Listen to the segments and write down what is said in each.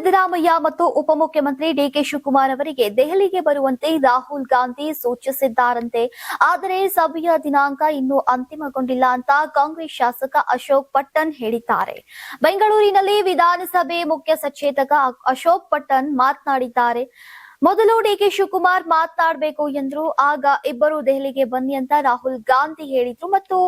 ಸಿದ್ದರಾಮಯ್ಯ ಮತ್ತು ಉಪಮುಖ್ಯಮಂತ್ರಿ ಡಿಕೆ ಶಿವಕುಮಾರ್ ಅವರಿಗೆ ದೆಹಲಿಗೆ ಬರುವಂತೆ ರಾಹುಲ್ ಗಾಂಧಿ ಸೂಚಿಸಿದ್ದಾರಂತೆ. ಆದರೆ ಸಭೆಯ ದಿನಾಂಕ ಇನ್ನೂ ಅಂತಿಮಗೊಂಡಿಲ್ಲ ಅಂತ ಕಾಂಗ್ರೆಸ್ ಶಾಸಕ ಅಶೋಕ್ ಪಟ್ಟಣ್ ಹೇಳಿದ್ದಾರೆ. ಬೆಂಗಳೂರಿನಲ್ಲಿ ವಿಧಾನಸಭೆ ಮುಖ್ಯ ಸಚೇತಕ ಅಶೋಕ್ ಪಟ್ಟಣ್ ಮಾತನಾಡಿದ್ದಾರೆ. ಮೊದಲು ಡಿಕೆ ಶಿವಕುಮಾರ್ ಮಾತನಾಡಬೇಕು ಎಂದ್ರು, ಆಗ ಇಬ್ಬರು ದೆಹಲಿಗೆ ಬನ್ನಿ ಅಂತ ರಾಹುಲ್ ಗಾಂಧಿ ಹೇಳಿದ್ರು ಮತ್ತು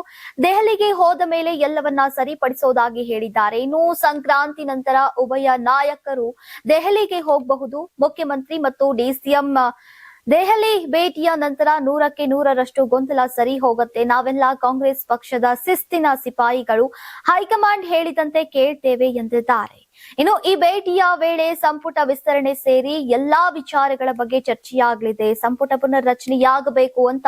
ದೆಹಲಿಗೆ ಹೋದ ಮೇಲೆ ಎಲ್ಲವನ್ನ ಸರಿಪಡಿಸೋದಾಗಿ ಹೇಳಿದ್ದಾರೆ. ಇನ್ನು ಸಂಕ್ರಾಂತಿ ನಂತರ ಉಭಯ ನಾಯಕರು ದೆಹಲಿಗೆ ಹೋಗಬಹುದು. ಮುಖ್ಯಮಂತ್ರಿ ಮತ್ತು ಡಿಸಿಎಂ ದೆಹಲಿ ಭೇಟಿಯ ನಂತರ ನೂರಕ್ಕೆ ನೂರರಷ್ಟು ಗೊಂದಲ ಸರಿ ಹೋಗುತ್ತೆ. ನಾವೆಲ್ಲ ಕಾಂಗ್ರೆಸ್ ಪಕ್ಷದ ಶಿಸ್ತಿನ ಸಿಪಾಯಿಗಳು. ಹೈಕಮಾಂಡ್ ಹೇಳಿದಂತೆ ಕೇಳ್ತೇವೆ ಎಂದಿದ್ದಾರೆ. ಇನ್ನು ಈ ಭೇಟಿಯ ವೇಳೆ ಸಂಪುಟ ವಿಸ್ತರಣೆ ಸೇರಿ ಎಲ್ಲಾ ವಿಚಾರಗಳ ಬಗ್ಗೆ ಚರ್ಚೆಯಾಗಲಿದೆ. ಸಂಪುಟ ಪುನರ್ರಚನೆಯಾಗಬೇಕು ಅಂತ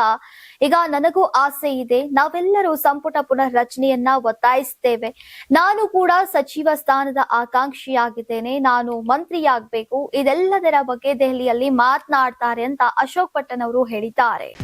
ಈಗ ನನಗೂ ಆಸೆ ಇದೆ. ನಾವೆಲ್ಲರೂ ಸಂಪುಟ ಪುನರ್ರಚನೆಯನ್ನ ಒತ್ತಾಯಿಸ್ತೇವೆ. ನಾನು ಕೂಡ ಸಚಿವ ಸ್ಥಾನದ ಆಕಾಂಕ್ಷಿಯಾಗಿದ್ದೇನೆ. ನಾನು ಮಂತ್ರಿಯಾಗಬೇಕು. ಇದೆಲ್ಲದರ ಬಗ್ಗೆ ದೆಹಲಿಯಲ್ಲಿ ಮಾತನಾಡ್ತಾರೆ ಅಂತ ಅಶೋಕ್ ಪಟ್ಟಣ್ ಅವರು ಹೇಳಿದ್ದಾರೆ.